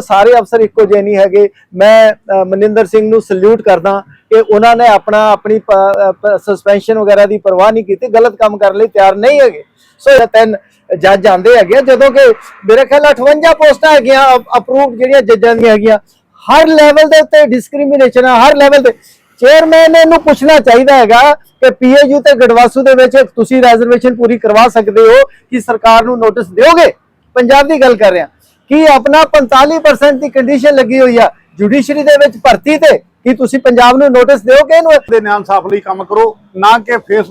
ਸਾਰੇ ਅਫਸਰ ਇੱਕੋ ਜਿਹੇ ਨਹੀਂ ਹੈਗੇ। ਮੈਂ ਮਨਿੰਦਰ ਸਿੰਘ ਨੂੰ ਸਲੂਟ ਕਰਦਾ ਕਿ ਉਹਨਾਂ ਨੇ ਆਪਣਾ ਆਪਣੀ ਸਸਪੈਂਸ਼ਨ ਵਗੈਰਾ ਦੀ ਪਰਵਾਹ ਨਹੀਂ ਕੀਤੀ ਗਲਤ ਕੰਮ ਕਰਨ ਲਈ ਤਿਆਰ ਨਹੀਂ ਹੈਗੇ। ਸੋ ਇਹ ਤਿੰਨ ਜੱਜ ਆਂਦੇ ਹੈਗੇ ਆ, ਜਦੋਂ ਕਿ ਮੇਰੇ ਖਿਆਲ 58 ਪੋਸਟਾਂ ਹੈਗੀਆਂ ਅਪਰੂਵਡ ਜਿਹੜੀਆਂ ਜੱਜਾਂ ਦੀਆਂ ਹੈਗੀਆਂ ਹਰ ਲੈਵਲ ਦੇ ਉੱਤੇ ਡਿਸਕ੍ਰਿਮੀਨੇਸ਼ਨ ਹੈ ਹਰ ਲੈਵਲ ਤੇ ਚੇਅਰਮੈਨ ਇਹਨੂੰ ਪੁੱਛਣਾ ਚਾਹੀਦਾ ਹੈਗਾ ਕਿ ਪੀਏਯੂ ਤੇ ਗੜਵਾਸੂ ਦੇ ਵਿੱਚ ਤੁਸੀਂ ਰੈਜ਼ਰਵੇਸ਼ਨ ਪੂਰੀ ਕਰਵਾ ਸਕਦੇ ਹੋ ਕਿ ਸਰਕਾਰ ਨੂੰ ਨੋਟਿਸ ਦਿਓਗੇ? ਪੰਜਾਬ ਦੀ ਗੱਲ ਕਰ ਰਿਹਾ। ਕਿ ਆਪਣਾ 45% ਦੀ ਕੰਡੀਸ਼ਨ ਲੱਗੀ ਹੋਈ ਆ? ਜੁਡੀਸ਼ਰੀ ਦੇ ਵਿੱਚ ਭਰਤੀ ਤੇ ਕਿ ਤੁਸੀਂ ਪੰਜਾਬ ਨੂੰ ਨੋਟਿਸ ਦਿਓਗੇ ਇਹਨੂੰ? ਦੇ ਨਿਆਂ ਇਨਸਾਫ ਲਈ ਕੰਮ ਕਰੋ ਨਾ ਕਿ ਫੇਸ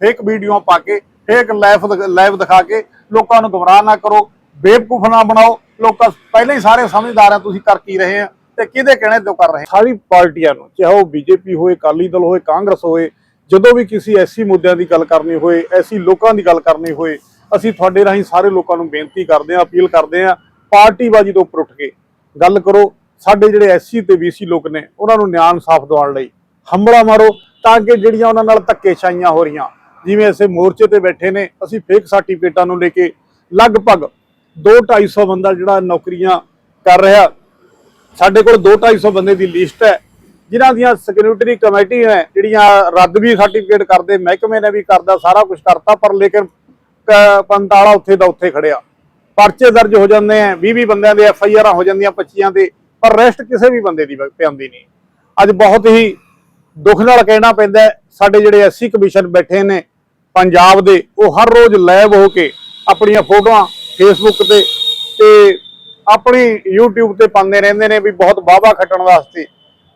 ਫੇਕ ਵੀਡੀਓ ਪਾ ਕੇ ਫੇਕ ਲਾਈਵ ਲਾਈਵ ਦਿਖਾ ਕੇ ਲੋਕਾਂ ਨੂੰ ਗੁੰਮਰਾਹ ਨਾ ਕਰੋ ਬੇਵਕੂਫ ਨਾ ਬਣਾਓ। ਲੋਕਾਂ ਪਹਿਲਾਂ ਹੀ ਸਾਰੇ ਸਮਝਦਾਰ ਆ ਤੁਸੀਂ ਕਰ ਕੀ ਰਹੇ ਆ ਤੇ ਕਿਹਦੇ ਕਹਿਣੇ ਤੋਂ ਕਰ ਰਹੇ ਸਾਰੀ ਪਾਰਟੀਆਂ ਨੂੰ ਚਾਹੇ ਉਹ ਬੀਜੇਪੀ ਹੋਏ ਅਕਾਲੀ ਦਲ ਹੋਏ ਕਾਂਗਰਸ ਹੋਏ ਜਦੋਂ ਵੀ ਕਿਸੇ ਐਸੀ ਮੁੱਦਿਆਂ ਦੀ ਗੱਲ ਕਰਨੀ ਹੋਏ ਐਸੀ ਲੋਕਾਂ ਦੀ ਗੱਲ ਕਰਨੀ ਹੋਏ ਅਸੀਂ ਤੁਹਾਡੇ ਰਾਹੀਂ ਸਾਰੇ ਲੋਕਾਂ ਨੂੰ ਬੇਨਤੀ ਕਰਦੇ ਆ ਅਪੀਲ ਕਰਦੇ ਆ ਪਾਰਟੀਬਾਜ਼ੀ ਤੋਂ ਉੱਪਰ ਉੱਠ ਕੇ ਗੱਲ ਕਰੋ, ਸਾਡੇ ਜਿਹੜੇ ਐਸਸੀ ਤੇ ਬੀਸੀ ਲੋਕ ਨੇ, ਉਹਨਾਂ ਨੂੰ ਨਿਆਂ ਇਨਸਾਫ ਦਿਵਾਉਣ ਲਈ। ਹੰਬੜਾ ਮਾਰੋ ਤਾਂ ਕਿ ਜਿਹੜੀਆਂ ਉਹਨਾਂ ਨਾਲ ਧੱਕੇਸ਼ਾਹੀਆਂ ਹੋ ਰਹੀਆਂ, ਜਿਵੇਂ ਅਸੀਂ ਮੋਰਚੇ ਤੇ ਬੈਠੇ ਨੇ, ਅਸੀਂ ਫੇਕ ਸਰਟੀਫਿਕੇਟਾਂ ਨੂੰ ਲੈ ਕੇ ਲਗਭਗ 2-250 ਬੰਦਾ ਜਿਹੜਾ ਨੌਕਰੀਆਂ ਕਰ ਰਿਹਾ। ਸਾਡੇ ਕੋਲ 2-250 ਬੰਦੇ ਦੀ ਲਿਸਟ ਹੈ, ਜਿਨ੍ਹਾਂ ਦੀਆਂ ਸਿਕਿਉਰਿਟੀ ਕਮੇਟੀ ਹੈ ਜਿਹੜੀਆਂ ਰੱਦ ਵੀ ਸਰਟੀਫਿਕੇਟ ਕਰਦੇ, ਮਹਿਕਮੇ ਨੇ ਵੀ ਕਰਦਾ, ਸਾਰਾ ਕੁਝ ਕਰਤਾ, ਪਰ ਲੇਕਿਨ ਪੰਤਾਲਾ ਉੱਥੇ ਦਾ ਉੱਥੇ ਖੜਿਆ। ਪਰਚੇ ਦਰਜ ਹੋ ਜਾਂਦੇ ਆ 20 20 ਬੰਦਿਆਂ ਦੇ ਐਫ ਆਈ ਆਰਾਂ ਹੋ ਜਾਂਦੀਆਂ 25 ਦੇ ਪਰ ਰੈਸਟ ਕਿਸੇ ਵੀ ਬੰਦੇ ਦੀ ਪੈਂਦੀ ਨਹੀਂ। ਅੱਜ ਬਹੁਤ ਹੀ ਦੁੱਖ ਨਾਲ ਕਹਿਣਾ ਪੈਂਦਾ ਸਾਡੇ ਜਿਹੜੇ ਐਸਸੀ ਕਮਿਸ਼ਨ ਬੈਠੇ ਨੇ ਪੰਜਾਬ ਦੇ, ਉਹ ਹਰ ਰੋਜ਼ ਲਾਈਵ ਹੋ ਕੇ ਆਪਣੀਆਂ ਫੋਟੋਆਂ ਫੇਸਬੁੱਕ ਤੇ ਤੇ ਆਪਣੀ YouTube ਤੇ ਪਾਉਂਦੇ ਰਹਿੰਦੇ ਨੇ ਵੀ ਬਹੁਤ ਵਾਹਵਾ ਖੱਟਣ ਵਾਸਤੇ।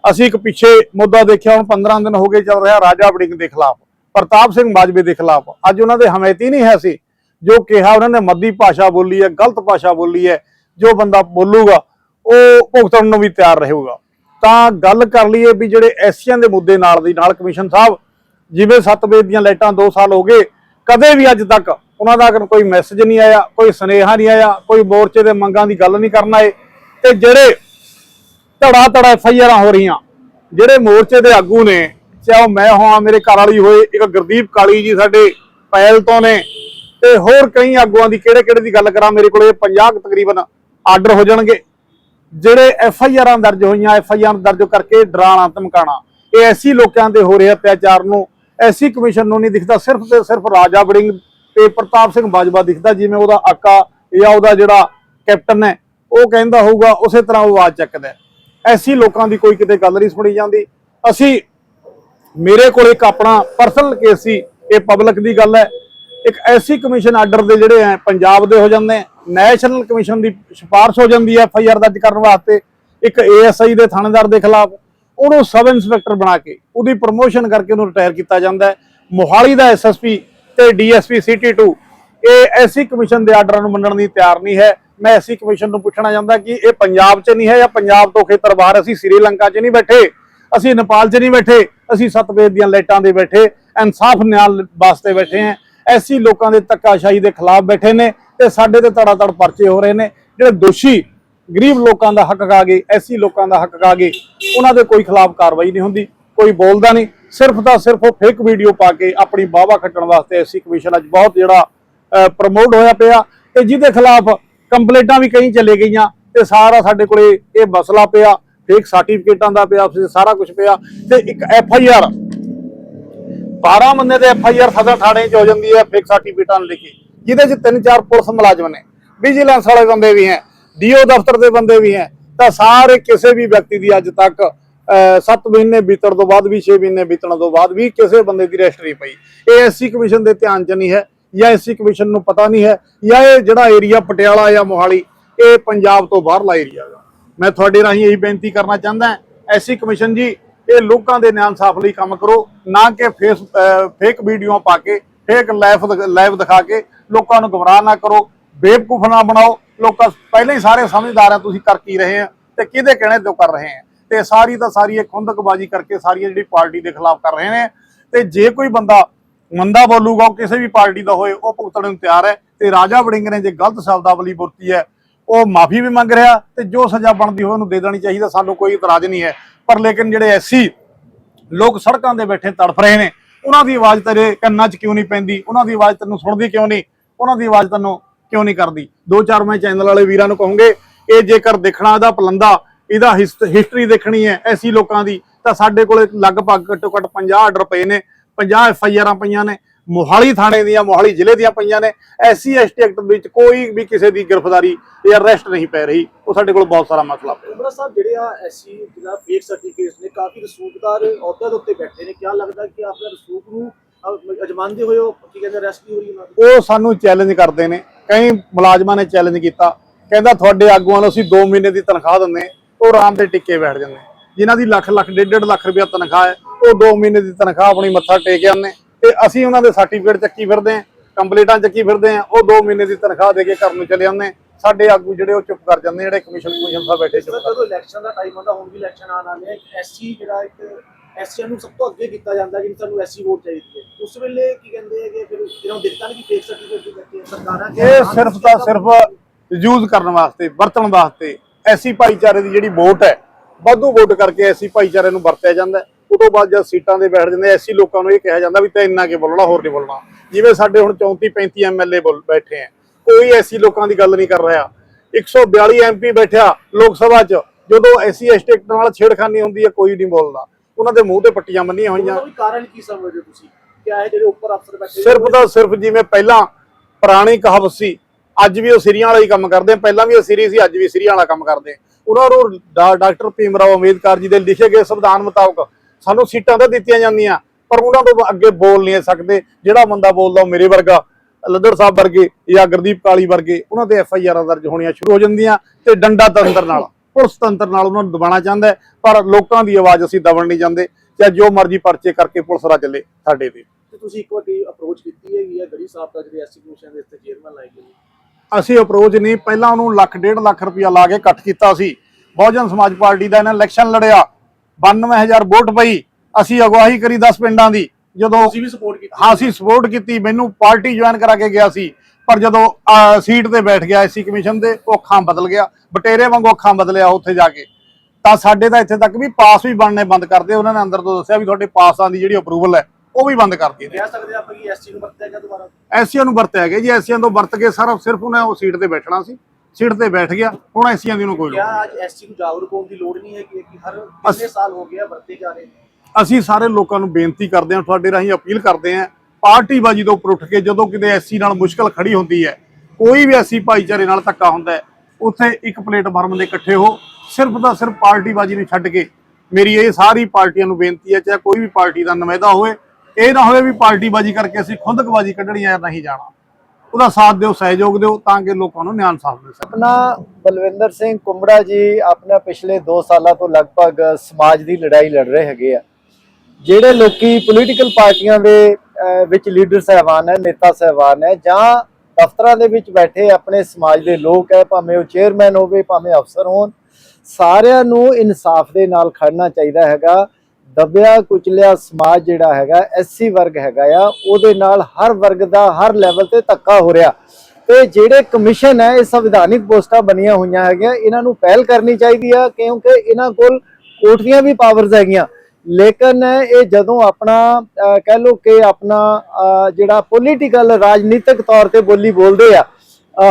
ਅਸੀਂ ਇੱਕ ਪਿੱਛੇ ਮੁੱਦਾ ਦੇਖਿਆ, ਹੁਣ 15 ਦਿਨ ਹੋ ਗਏ ਚੱਲ ਰਿਹਾ ਰਾਜਾ ਵੜਿੰਗ ਦੇ ਖਿਲਾਫ, ਪ੍ਰਤਾਪ ਸਿੰਘ ਬਾਜਵੇ ਦੇ ਖਿਲਾਫ। ਅੱਜ ਉਹਨਾਂ ਦੇ ਹਮਾਇਤੀ ਨਹੀਂ ਹੈ ਸੀ ਜੋ ਕਿਹਾ ਉਹਨਾਂ ਨੇ ਮੱਦੀ ਭਾਸ਼ਾ ਬੋਲੀ ਹੈ, ਗਲਤ ਭਾਸ਼ਾ ਬੋਲੀ ਹੈ, ਜੋ ਬੰਦਾ ਬੋਲੂਗਾ, ਉਹ ਭੁਗਤਣ ਨੂੰ ਵੀ ਤਿਆਰ ਰਹੇਗਾ। ਤਾਂ ਗੱਲ ਕਰ ਲਈਏ ਵੀ ਜਿਹੜੇ ਐਸੀਆਂ ਦੇ ਮੁੱਦੇ ਨਾਲ ਦੀ, ਨਾਲ ਕਮਿਸ਼ਨ ਸਾਹਿਬ, ਜਿਵੇਂ ਸਤਵੇਦ ਦੀਆਂ ਲਾਈਟਾਂ 2 ਸਾਲ ਹੋ ਗਏ, ਕਦੇ ਵੀ ਅੱਜ ਤੱਕ ਉਹਨਾਂ ਦਾ ਕੋਈ ਮੈਸੇਜ ਨਹੀਂ ਆਇਆ, ਕੋਈ ਸੁਨੇਹਾ ਨਹੀਂ ਆਇਆ, ਕੋਈ ਮੋਰਚੇ ਦੇ ਮੰਗਾਂ ਦੀ ਗੱਲ ਨਹੀਂ ਕਰਨ ਆਏ, ਤੇ ਜਿਹੜੇ ਧੜਾ ਧੜਾ ਐਫ ਆਈ ਆਰਾਂ ਹੋ ਰਹੀਆਂ, ਜਿਹੜੇ ਮੋਰਚੇ ਦੇ ਆਗੂ ਨੇ, ਚਾਹੇ ਉਹ ਮੈਂ ਹੋਵਾਂ, ਮੇਰੇ ਘਰ ਵਾਲੀ ਹੋਏ, ਇੱਕ ਗੁਰਦੀਪ ਕਾਲੀ ਜੀ ਸਾਡੇ ਪੈਲ ਤੋਂ ਨੇ ਤੇ ਹੋਰ ਕਈ ਆਗੂਆਂ ਦੀ ਕਿਹੜੇ ਕਿਹੜੇ ਦੀ ਗੱਲ ਕਰਾਂ, ਮੇਰੇ ਕੋਲੇ 50 ਕੁ ਤਕਰੀਬਨ ਆਰਡਰ ਹੋ ਜਾਣਗੇ। ਜਿਹੜੇ ਐਫ ਆਈ ਆਰਾਂ ਦਰਜ ਹੋਈਆਂ, ਐਫ ਆਈ ਆਰ ਦਰਜ ਕਰਕੇ ਡਰਾਣਾ ਧਮਕਾਣਾ ਇਹ ਐਸੀ ਲੋਕਾਂ ਦੇ ਹੋ ਰਿਹਾ ਅਤਿਆਚਾਰ ਨੂੰ, ਐਸੀ ਕਮਿਸ਼ਨ ਨੂੰ ਨਹੀਂ ਦਿਖਦਾ, ਸਿਰਫ ਤੇ ਸਿਰਫ ਰਾਜਾ ਵੜਿੰਗ ਤੇ ਪ੍ਰਤਾਪ ਸਿੰਘ ਬਾਜਵਾ ਦਿਖਦਾ, ਜਿਵੇਂ ਉਹਦਾ ਆਕਾ ਜਾਂ ਉਹਦਾ ਜਿਹੜਾ ਕੈਪਟਨ ਹੈ, ਉਹ ਕਹਿੰਦਾ ਹੋਊਗਾ, ਉਸੇ ਤਰ੍ਹਾਂ ਉਹ ਆਵਾਜ਼ ਚੱਕਦਾ ਐਸੀ ਲੋਕਾਂ ਦੀ ਕੋਈ ਕਿਤੇ ਗੱਲ ਨਹੀਂ ਸੁਣੀ ਜਾਂਦੀ। ਅਸੀਂ, ਮੇਰੇ ਕੋਲ ਇੱਕ ਆਪਣਾ ਪਰਸਨਲ ਕੇਸ ਸੀ, ਇਹ ਪਬਲਿਕ ਦੀ ਗੱਲ ਹੈ। ਇੱਕ ਐਸੀ ਕਮਿਸ਼ਨ ਆਰਡਰ ਦੇ ਜਿਹੜੇ ਹੈ ਪੰਜਾਬ ਦੇ ਹੋ ਜਾਂਦੇ, ਨੈਸ਼ਨਲ ਕਮਿਸ਼ਨ ਦੀ ਸਿਫਾਰਿਸ਼ ਹੋ ਜਾਂਦੀ ਹੈ ਐਫ ਆਈ ਆਰ ਦਰਜ ਕਰਨ ਵਾਸਤੇ, ਇੱਕ ਏਐਸਆਈ ਦੇ ਥਾਣੇਦਾਰ ਦੇ ਖਿਲਾਫ, ਉਹਨੂੰ ਸਬ ਇੰਸਪੈਕਟਰ ਬਣਾ ਕੇ, ਉਹਦੀ ਪ੍ਰਮੋਸ਼ਨ ਕਰਕੇ ਉਹਨੂੰ ਰਿਟਾਇਰ ਕੀਤਾ ਜਾਂਦਾ ਮੋਹਾਲੀ ਦਾ ਐਸਐਸਪੀ ਤੇ ਡੀਐਸਪੀ ਸਿਟੀ 2 ਇਹ ਐਸੀ ਕਮਿਸ਼ਨ ਦੇ ਆਰਡਰਾਂ ਨੂੰ ਮੰਨਣ ਦੀ ਤਿਆਰ ਨਹੀਂ ਹੈ। ਮੈਂ ਐਸੀ ਕਮਿਸ਼ਨ ਨੂੰ ਪੁੱਛਣਾ ਚਾਹੁੰਦਾ ਕਿ ਇਹ ਪੰਜਾਬ 'ਚ ਨਹੀਂ ਹੈ ਜਾਂ ਪੰਜਾਬ ਤੋਂ ਖੇਤਰ ਬਾਹਰ ਅਸੀਂ ਸ੍ਰੀਲੰਕਾ 'ਚ ਨਹੀਂ ਬੈਠੇ? ਅਸੀਂ ਨੇਪਾਲ 'ਚ ਨਹੀਂ ਬੈਠੇ? ਅਸੀਂ ਸਤਵੇਦ ਦੀਆਂ ਲਾਈਟਾਂ ਦੇ ਬੈਠੇ, ਇਨਸਾਫ ਨਿਆਂ ਵਾਸਤੇ ਬੈਠੇ ਹਾਂ। ਐਸੀ ਲੋਕਾਂ ਦੇ ਧੱਕਾਸ਼ਾਹੀ ਦੇ ਖਿਲਾਫ ਬੈਠੇ ਨੇ ਤੇ ਸਾਡੇ ਤੇ ਧੜਾ ਧੜ ਪਰਚੇ ਹੋ ਰਹੇ ਨੇ। ਜਿਹੜੇ ਦੋਸ਼ੀ ਗਰੀਬ ਲੋਕਾਂ ਦਾ ਹੱਕ ਖਾ ਗਏ, ਐਸੀ ਲੋਕਾਂ ਦਾ ਹੱਕ ਖਾ ਗਏ, ਉਹਨਾਂ ਦੇ ਕੋਈ ਖਿਲਾਫ ਕਾਰਵਾਈ ਨਹੀਂ ਹੁੰਦੀ, ਕੋਈ ਬੋਲਦਾ ਨਹੀਂ। ਸਿਰਫ ਤਾਂ ਸਿਰਫ ਉਹ ਫੇਕ ਵੀਡੀਓ ਪਾ ਕੇ ਆਪਣੀ ਵਾਹਵਾ ਖੱਟਣ ਵਾਸਤੇ ਐਸੀ ਕਮਿਸ਼ਨ ਅੱਜ ਬਹੁਤ ਜਿਹੜਾ ਪ੍ਰਮੋਟ ਹੋਇਆ ਪਿਆ ਤੇ ਜਿਹਦੇ ਖਿਲਾਫ ਕੰਪਲੇਂਟਾਂ ਵੀ ਕਈ ਚਲੇ ਗਈਆਂ ਤੇ ਸਾਰਾ ਸਾਡੇ ਕੋਲੇ ਇਹ ਮਸਲਾ ਪਿਆ ਫੇਕ ਸਰਟੀਫਿਕੇਟਾਂ ਦਾ ਪਿਆ, ਸਾਰਾ ਕੁਝ ਪਿਆ ਤੇ ਇੱਕ ਐਫ ਆਈ ਆਰ 12 ਬੰਦੇ ਦੇ ਐਫ ਆਈ ਆਰ ਸਦਰ ਥਾਣੇ 'ਚ ਹੋ ਜਾਂਦੀ ਹੈ ਫੇਕ ਸਰਟੀਫਿਕੇਟਾਂ ਨੂੰ ਜਿਹਦੇ 'ਚ ਤਿੰਨ ਚਾਰ ਪੁਲਿਸ ਮੁਲਾਜ਼ਮ ਨੇ ਵਿਜੀਲੈਂਸ ਵਾਲੇ ਬੰਦੇ ਵੀ ਹੈ ਡੀਓ ਦਫ਼ਤਰ ਦੇ ਬੰਦੇ ਵੀ ਹੈ, ਤਾਂ ਸਾਰੇ ਕਿਸੇ ਵੀ ਵਿਅਕਤੀ ਦੀ ਅੱਜ ਤੱਕ 7 ਮਹੀਨੇ ਬੀਤਣ ਤੋਂ ਬਾਅਦ ਵੀ 6 ਮਹੀਨੇ ਬੀਤਣ ਤੋਂ ਬਾਅਦ ਵੀ ਕਿਸੇ ਬੰਦੇ ਦੀ ਰੈਸਟ ਨਹੀਂ ਪਈ। ਇਹ ਐਸਸੀ ਕਮਿਸ਼ਨ ਦੇ ਧਿਆਨ 'ਚ ਨਹੀਂ ਹੈ ਜਾਂ ਐਸਸੀ ਕਮਿਸ਼ਨ ਨੂੰ ਪਤਾ ਨਹੀਂ ਹੈ ਜਾਂ ਇਹ ਜਿਹੜਾ ਏਰੀਆ ਪਟਿਆਲਾ ਜਾਂ ਮੋਹਾਲੀ, ਇਹ ਪੰਜਾਬ ਤੋਂ ਬਾਹਰਲਾ ਏਰੀਆ ਹੈਗਾ ਮੈਂ ਤੁਹਾਡੇ ਰਾਹੀਂ ਇਹੀ ਬੇਨਤੀ ਕਰਨਾ ਚਾਹੁੰਦਾ ਐਸਸੀ ਕਮਿਸ਼ਨ ਜੀ ਇਹ ਲੋਕਾਂ ਦੇ ਨਿਆਂ ਇਨਸਾਫ ਲਈ ਕੰਮ ਕਰੋ, ਨਾ ਕਿ ਫੇਸ ਫੇਕ ਵੀਡੀਓ ਪਾ ਕੇ ਫੇਕ ਲਾਈਵ ਲਾਈਵ ਦਿਖਾ ਕੇ ਲੋਕਾਂ ਨੂੰ ਗੁੰਮਰਾਹ ਨਾ ਕਰੋ, ਬੇਵਕੂਫ ਨਾ ਬਣਾਓ। ਲੋਕਾਂ ਪਹਿਲਾਂ ਹੀ ਸਾਰੇ ਸਮਝਦਾਰ ਆ, ਤੁਸੀਂ ਕਰ ਕੀ ਰਹੇ ਆ ਤੇ ਕਿਹਦੇ ਕਹਿਣੇ ਤੋਂ ਕਰ ਰਹੇ ਆ। ਤੇ ਸਾਰੀ ਤਾਂ ਸਾਰੀ ਇਹ ਖੁੰਦਕਬਾਜ਼ੀ ਕਰਕੇ ਸਾਰੀ ਜਿਹੜੀ ਪਾਰਟੀ ਦੇ ਖਿਲਾਫ ਕਰ ਰਹੇ ਨੇ। ਤੇ ਜੇ ਕੋਈ ਬੰਦਾ ਮੰਦਾ ਬੋਲੂਗਾ, ਉਹ ਕਿਸੇ ਵੀ ਪਾਰਟੀ ਦਾ ਹੋਏ, ਉਹ ਭੁਗਤਣ ਨੂੰ ਤਿਆਰ ਹੈ। ਤੇ ਰਾਜਾ ਵੜਿੰਗ ਨੇ ਜੇ ਗਲਤ ਸ਼ਬਦਾਵਲੀ ਵਰਤੀ ਹੈ, ਉਹ ਮਾਫੀ ਵੀ ਮੰਗ ਰਿਹਾ ਤੇ ਜੋ ਸਜ਼ਾ ਬਣਦੀ ਹੋਵੇ ਉਹਨੂੰ ਦੇ ਦੇਣੀ ਚਾਹੀਦਾ ਸਾਨੂੰ ਕੋਈ ਇਤਰਾਜ਼ ਨਹੀਂ ਹੈ। ਪਰ ਲੇਕਿਨ ਜਿਹੜੇ ਐਸੀ ਲੋਕ ਸੜਕਾਂ ਦੇ ਬੈਠੇ ਤੜਫ ਰਹੇ ਨੇ, ਉਹਨਾਂ ਦੀ ਆਵਾਜ਼ ਤੇਰੇ ਕੰਨਾਂ 'ਚ ਕਿਉਂ ਨਹੀਂ ਪੈਂਦੀ? ਉਹਨਾਂ ਦੀ ਆਵਾਜ਼ ਤੈਨੂੰ ਸੁਣਦੀ ਕਿਉਂ ਨਹੀਂ? ਉਹਨਾਂ ਦੀ ਆਵਾਜ਼ ਤੈਨੂੰ ਕਿਉਂ ਨਹੀਂ ਕਰਦੀ? ਦੋ ਚਾਰ ਮੈਂ ਚੈਨਲ ਵਾਲੇ ਵੀਰਾਂ ਨੂੰ ਕਹੂੰਗੇ, ਇਹ ਜੇਕਰ ਦੇਖਣਾ ਇਹਦਾ ਪਲੰਦਾ, ਇਹਦਾ ਹਿਸਟਰੀ ਦੇਖਣੀ ਹੈ ਐਸੀ ਲੋਕਾਂ ਦੀ, ਤਾਂ ਸਾਡੇ ਕੋਲ ਲਗਭਗ ਘੱਟੋ ਘੱਟ 50 ਆਰਡਰ ਪਏ ਨੇ 50 ਐਫ ਆਈ ਆਰਾਂ ਪਈਆਂ ਨੇ ਮੋਹਾਲੀ ਥਾਣੇ ਦੀਆਂ ਮੋਹਾਲੀ ਜ਼ਿਲ੍ਹੇ ਦੀਆਂ ਪਈਆਂ ਨੇ। ਐਸਸੀ ਐਸਟੀ ਐਕਟ ਵਿੱਚ ਕੋਈ ਵੀ ਕਿਸੇ ਦੀ ਗ੍ਰਿਫਤਾਰੀ ਜਾਂ ਅਰੈਸਟ ਨਹੀਂ ਪੈ ਰਹੀ। ਉਹ ਸਾਡੇ ਕੋਲ ਬਹੁਤ ਸਾਰਾ ਮਸਲਾ ਪਿਆ। ਉਮਰਾ ਸਾਹਿਬ ਜਿਹੜੇ ਆ ਐਸੀ ਜਿਹੜਾ ਫੇਕ ਸਰਟੀਫਿਕੇਟਸ ਨੇ ਕਾਫੀ ਰਸੂਖਦਾਰ ਅਹੁਦਿਆਂ ਦੇ ਉੱਤੇ ਬੈਠੇ ਨੇ। ਕਿਆ ਲੱਗਦਾ ਕਿ ਆਪਣਾ ਰਸੂਖ ਨੂੰ ਅਜਮਾਨਦੇ ਹੋਏ ਉਹ ਕੀ ਕਹਿੰਦੇ ਅਰੈਸਟ ਨਹੀਂ ਹੋ ਰਹੀ ਉਹ ਸਾਨੂੰ ਚੈਲੰਜ ਕਰਦੇ ਨੇ। ਕਈ ਮੁਲਾਜ਼ਮਾਂ ਨੇ ਚੈਲੰਜ ਕੀਤਾ। ਕਹਿੰਦਾ ਤੁਹਾਡੇ ਆਗੂਆਂ ਨੂੰ ਅਸੀਂ 2 ਮਹੀਨੇ ਦੀ ਤਨਖਾਹ ਦਿੰਦੇ ਉਹ ਆਰਾਮ ਦੇ ਟਿੱਕੇ ਬੈਠ ਜਾਂਦੇ ਜਿਨ੍ਹਾਂ ਦੀ ਲੱਖ ਲੱਖ ਡੇਢ ਡੇਢ ਲੱਖ ਰੁਪਇਆ ਤਨਖਾਹ ਹੈ ਉਹ 2 ਮਹੀਨੇ ਦੀ ਤਨਖਾਹ ਆਪਣੀ ਮੱਥਾ ਟੇਕ ਜਾਂਦੇ ਤੇ ਅਸੀਂ ਉਹਨਾਂ ਦੇ ਸਰਟੀਫਿਕੇਟ ਚੱਕੀ ਫਿਰਦੇ ਆਂ ਕੰਪਲੀਟਾਂ ਚੱਕੀ ਫਿਰਦੇ ਆਂ ਉਹ 2 ਮਹੀਨੇ ਦੀ ਤਨਖਾਹ ਦੇ ਕੇ ਘਰ ਨੂੰ ਚਲੇ ਜਾਂਦੇ ਸਾਡੇ ਆਗੂ ਜਿਹੜੇ ਉਹ ਚੁੱਪ ਕਰ ਜਾਂਦੇ ਜਿਹੜੇ ਕਮਿਸ਼ਨ ਕਮਿਸ਼ਨ ਸਾਹਿਬ ਬੈਠੇ ਚੁੱਪ ਜਦੋਂ ਇਲੈਕਸ਼ਨ ਦਾ ਟਾਈਮ ਆਉਂਦਾ ਹੁਣ ਵੀ ਇਲੈਕਸ਼ਨ ਆਉਣ ਵਾਲੇ ਐਸਸੀ ਜਿਹੜਾ ਇੱਕ ਐਸਸੀਆਂ ਨੂੰ ਸਭ ਤੋਂ ਅੱਗੇ ਕੀਤਾ ਜਾਂਦਾ ਕਿ ਸਾਨੂੰ ਐਸਸੀ ਵੋਟ ਚਾਹੀਦੀ ਹੈ। ਉਸ ਵੇਲੇ ਕੀ ਕਹਿੰਦੇ ਹੈਗੇ ਫਿਰ ਇਹਨਾਂ ਨੂੰ ਦਿੱਤਾ ਨਹੀਂ ਕਿ ਫੇਕ ਸਰਟੀਫਿਕੇਟ ਦੀ ਬੈਠੇ ਸਰਕਾਰਾਂ ਇਹ ਸਿਰਫ ਤਾਂ ਸਿਰਫ ਯੂਜ਼ ਕਰਨ ਵਾਸਤੇ ਵਰਤਣ ਵਾਸਤੇ ਐਸੀ ਭਾਈਚਾਰੇ ਦੀ ਜਿਹੜੀ ਵੋਟ ਹੈ ਵਾਧੂ ਵੋਟ ਕਰਕੇ ਐਸੀ ਭਾਈਚਾਰੇ ਨੂੰ ਵਰਤਿਆ ਜਾਂਦਾ। ਉਹ ਤੋਂ ਬਾਅਦ ਜਦ ਸੀਟਾਂ ਤੇ ਬੈਠ ਜਾਂਦੇ ਐਸੀ ਲੋਕਾਂ ਨੂੰ ਇਹ ਕਿਹਾ ਜਾਂਦਾ ਵੀ ਤੇ ਇੰਨਾ ਕੇ ਬੋਲਣਾ ਹੋਰ ਨਹੀਂ ਬੋਲਣਾ। ਜਿਵੇਂ ਸਾਡੇ ਹੁਣ 34 35 ਐਮਐਲਏ ਬੈਠੇ ਆ ਕੋਈ ਐਸੀ ਲੋਕਾਂ ਦੀ ਗੱਲ ਨਹੀਂ ਕਰ ਰਿਹਾ। 142 ਐਮਪੀ ਬੈਠਿਆ ਲੋਕ ਸਭਾ 'ਚ ਜਦੋਂ ਐਸੀ ਐਸਟੀ ਐਕਟ ਨਾਲ ਛੇੜਖਾਨੀ ਹੁੰਦੀ ਹੈ ਕੋਈ ਨਹੀਂ ਬੋਲਦਾ। ਉਹਨਾਂ ਦੇ ਮੂੰਹ ਤੇ ਪੱਟੀਆਂ ਬੰਨੀਆਂ ਹੋਈਆਂ। ਵੀ ਕਾਰਨ ਕੀ ਸਮਝਦੇ ਤੁਸੀਂ? ਕਿਆ ਹੈ ਜਿਹੜੇ ਉੱਪਰ ਅਫਸਰ ਬੈਠੇ ਸਿਰਫ ਤਾਂ ਸਿਰਫ ਜਿਵੇਂ ਪਹਿਲਾਂ ਪੁਰਾਣੀ ਕਹਾਵਤ ਸੀ ਅੱਜ ਵੀ ਉਹ ਸਿਰੀਆਂ ਵਾਲਾ ਹੀ ਕੰਮ ਕਰਦੇ ਆ ਪਹਿਲਾਂ ਵੀ ਉਹ ਸਿਰੀ ਸੀ ਅੱਜ ਵੀ ਸਿਰੀਆਂ ਵਾਲਾ ਕੰਮ ਕਰਦੇ ਆ। ਉਹਨਾਂ ਨੂੰ ਡਾਕਟਰ ਭੀਮ ਰਾਓ ਅੰਬੇਦਕਰ ਜੀ ਦੇ ਲਿਖੇ ਗਏ ਸੰਵਿਧਾਨ ਮੁਤਾਬਕ ਸਾਨੂੰ ਸੀਟਾਂ ਤਾਂ ਦਿੱਤੀਆਂ ਜਾਂਦੀਆਂ ਪਰ ਉਹਨਾਂ ਤੋਂ ਅੱਗੇ ਬੋਲ ਨਹੀਂ ਸਕਦੇ। ਜਿਹੜਾ ਬੰਦਾ ਬੋਲਦਾ ਉਹ ਮੇਰੇ ਵਰਗਾ ਲੱਦੜ ਸਾਹਿਬ ਵਰਗੇ ਜਾਂ ਗੁਰਦੀਪ ਕਾਲੀ ਵਰਗੇ ਉਹਨਾਂ ਤੇ ਐਫ ਆਈ ਆਰਾਂ ਦਰਜ ਹੋਣੀਆਂ ਸ਼ੁਰੂ ਹੋ ਜਾਂਦੀਆਂ ਤੇ ਡੰਡਾ ਤੰਤਰ ਨਾਲ ਪੁਲਿਸ ਤੰਤਰ ਨਾਲ ਉਹਨਾਂ ਨੂੰ ਦਬਾਉਣਾ ਚਾਹੁੰਦਾ ਪਰ ਲੋਕਾਂ ਦੀ ਆਵਾਜ਼ ਅਸੀਂ ਦਬਣ ਨਹੀਂ ਜਾਂਦੇ ਚਾਹੇ ਜੋ ਮਰਜ਼ੀ ਪਰਚੇ ਕਰਕੇ ਪੁਲਿਸ ਰਾ ਚੱਲੇ ਸਾਡੇ ਤੇ। ਤੁਸੀਂ ਇੱਕ ਵਾਰੀ ਅਪਰੋਚ ਕੀਤੀ ਹੈਗੀ ਹੈ ਗੜੀ ਸਾਹਿਬ ਦਾ ਜਿਹੜੇ ਐਸਸੀ ਕਮਿਸ਼ਨ ਦੇ ਇੱਥੇ ਚੇਅਰਮੈਨ ਲਾਏ ਗਏ ਅਸੀਂ ਅਪਰੋਚ ਨਹੀਂ ਪਹਿਲਾਂ ਉਹਨੂੰ ਲੱਖ ਡੇਢ ਲੱਖ ਰੁਪਇਆ ਲਾ ਕੇ ਇਕੱਠ ਕੀਤਾ ਸੀ। ਬਹੁਜਨ ਸਮਾਜ ਪਾਰਟੀ ਦਾ ਇਹਨਾਂ ਇਲੈਕਸ਼ਨ ਲੜਿਆ। 92000 ਵੋਟ ਪਈ। ਅਸੀਂ ਅਗਵਾਈ ਕਰੀ 10 ਪਿੰਡਾਂ ਦੀ। ਜਦੋਂ ਤੁਸੀਂ ਵੀ ਸਪੋਰਟ ਕੀਤੀ। ਹਾਂ ਅਸੀਂ ਸਪੋਰਟ ਕੀਤੀ। ਮੈਨੂੰ ਪਾਰਟੀ ਜੁਆਇਨ ਕਰਾ ਕੇ ਗਿਆ ਸੀ। ਪਰ ਜਦੋਂ ਸੀਟ ਤੇ ਬੈਠ ਗਿਆ ਐਸਸੀ ਕਮਿਸ਼ਨ ਦੇ ਉਹ ਅੱਖਾਂ ਬਦਲ ਗਿਆ। ਬਟੇਰੇ ਵਾਂਗੂ ਅੱਖਾਂ ਬਦਲਿਆ ਉੱਥੇ ਜਾ ਕੇ। ਤਾਂ ਸਾਡੇ ਤਾਂ ਇੱਥੇ ਤੱਕ ਵੀ ਪਾਸ ਵੀ ਬਣਨੇ ਬੰਦ ਕਰਦੇ ਉਹਨਾਂ ਨੇ ਅੰਦਰ ਤੋਂ ਦੱਸਿਆ ਵੀ ਤੁਹਾਡੇ ਪਾਸਾਂ ਦੀ ਜਿਹੜੀ ਅਪਰੂਵਲ ਹੈ ਉਹ ਵੀ ਬੰਦ ਕਰਤੀ ਨੇ ਕਹਿ ਸਕਦੇ ਆਪਾਂ ਕਿ ਐਸਸੀ ਨੂੰ ਵਰਤਿਆ ਗਿਆ ਦੁਬਾਰਾ? ਐਸੀਆਂ ਨੂੰ ਵਰਤਿਆ ਗਿਆ ਜੀ। ਐਸੀਆਂ ਤੋਂ ਵਰਤ ਕੇ ਸਾਰਾ ਸਿਰਫ ਉਹਨੇ ਉਹ ਸੀਟ ਤੇ ਬੈਠਣਾ ਸੀ। ਸੀਟ ਤੇ ਬੈਠ ਗਿਆ ਹੁਣ ਐਸੀਆਂ ਦੀ ਉਹਨੂੰ ਕੋਈ ਲੋੜ ਨਹੀਂ। ਅੱਜ ਐਸਸੀ ਨੂੰ ਜਾਗਰੂਕ ਹੋਣ ਦੀ ਲੋੜ ਨਹੀਂ ਹੈ ਕਿ ਕਿ ਹਰ ਕਿੰਨੇ ਸਾਲ ਹੋ ਗਿਆ ਵਰਤੇ ਜਾ ਰਹੇ ਨੇ? ਅਸੀਂ ਸਾਰੇ ਲੋਕਾਂ ਨੂੰ ਬੇਨਤੀ ਕਰਦੇ ਹਾਂ ਤੁਹਾਡੇ ਰਾਹੀਂ ਅਪੀਲ ਕਰਦੇ ਹਾਂ ਪਾਰਟੀਬਾਜ਼ੀ ਤੋਂ ਉੱਪਰ ਉੱਠ ਕੇ ਜਦੋਂ ਕਿਤੇ ਐਸੀ ਨਾਲ ਮੁਸ਼ਕਲ ਖੜੀ ਹੁੰਦੀ ਹੈ ਕੋਈ ਵੀ ਐਸੀ ਭਾਈਚਾਰੇ ਨਾਲ ਧੱਕਾ ਹੁੰਦਾ ਹੈ ਉੱਥੇ ਇੱਕ ਪਲੇਟਫਾਰਮ ਦੇ ਇਕੱਠੇ ਹੋ ਸਿਰਫ ਤਾਂ ਸਿਰਫ ਪਾਰਟੀਬਾਜ਼ੀ ਨੂੰ ਛੱਡ ਕੇ ਮੇਰੀ ਇਹ ਸਾਰੀ ਪਾਰਟੀਆਂ ਨੂੰ ਬੇਨਤੀ ਹੈ ਚਾਹੇ ਕੋਈ ਵੀ ਪਾਰਟੀ ਦਾ ਨੁਮਾਇੰਦਾ ਹੋਵੇ ਇਹ ਨਾ ਹੋਵੇ ਵੀ ਪਾਰਟੀਬਾਜ਼ੀ ਕਰਕੇ ਅਸੀਂ ਖੁੰਦਕਬਾਜ਼ੀ ਕੱਢਣੀ ਹੈ ਨਹੀਂ ਜਾਣਾ। ਉਹਦਾ ਸਾਥ ਦਿਓ, ਸਹਿਯੋਗ ਦਿਓ ਤਾਂ ਕਿ ਲੋਕਾਂ ਨੂੰ ਨਿਆਂ ਇਨਸਾਫ ਮਿਲ ਸਕੇ ਆਪਣਾ ਬਲਵਿੰਦਰ ਸਿੰਘ ਕੁੰਬੜਾ ਜੀ ਆਪਣਾ ਪਿਛਲੇ 2 ਸਾਲਾਂ ਤੋਂ ਲਗਭਗ ਸਮਾਜ ਦੀ ਲੜਾਈ ਲੜ ਰਹੇ ਹੈਗੇ ਆ। ਜਿਹੜੇ ਲੋਕੀ ਪੋਲੀਟੀਕਲ ਪਾਰਟੀਆਂ ਦੇ ਵਿੱਚ ਲੀਡਰ ਸਹਿਬਾਨ ਹੈ, ਨੇਤਾ ਸਹਿਬਾਨ ਹੈ ਜਾਂ ਦਫ਼ਤਰਾਂ ਦੇ ਵਿੱਚ ਬੈਠੇ ਆਪਣੇ ਸਮਾਜ ਦੇ ਲੋਕ ਹੈ, ਭਾਵੇਂ ਉਹ ਚੇਅਰਮੈਨ ਹੋਵੇ, ਭਾਵੇਂ ਅਫਸਰ ਹੋਣ, ਸਾਰਿਆਂ ਨੂੰ ਇਨਸਾਫ ਦੇ ਨਾਲ ਖੜਨਾ ਚਾਹੀਦਾ ਹੈਗਾ। ਦਬਿਆ ਕੁਚਲਿਆ ਸਮਾਜ ਜਿਹੜਾ ਹੈਗਾ ਐਸਸੀ ਵਰਗ ਹੈਗਾ ਆ, ਉਹਦੇ ਨਾਲ ਹਰ ਵਰਗ ਦਾ ਹਰ ਲੈਵਲ ਤੇ ਧੱਕਾ ਹੋ ਰਿਹਾ। ਤੇ ਜਿਹੜੇ ਕਮਿਸ਼ਨ ਹੈ, ਇਹ ਸੰਵਿਧਾਨਿਕ ਪੋਸਟਾਂ ਬਣੀਆਂ ਹੋਈਆਂ ਹੈਗੀਆਂ, ਇਹਨਾਂ ਨੂੰ ਪਹਿਲ ਕਰਨੀ ਚਾਹੀਦੀ ਆ, ਕਿਉਂਕਿ ਇਹਨਾਂ ਕੋਲ ਕੋਰਟ ਵੀ ਪਾਵਰਸ ਹੈਗੀਆਂ। ਲੇਕਿਨ ਇਹ ਜਦੋਂ ਆਪਣਾ ਕਹਿ ਲੋ ਕਿ ਆਪਣਾ ਜਿਹੜਾ ਪੋਲੀਟੀਕਲ ਰਾਜਨੀਤਿਕ ਤੌਰ ਤੇ ਬੋਲੀ ਬੋਲਦੇ ਆ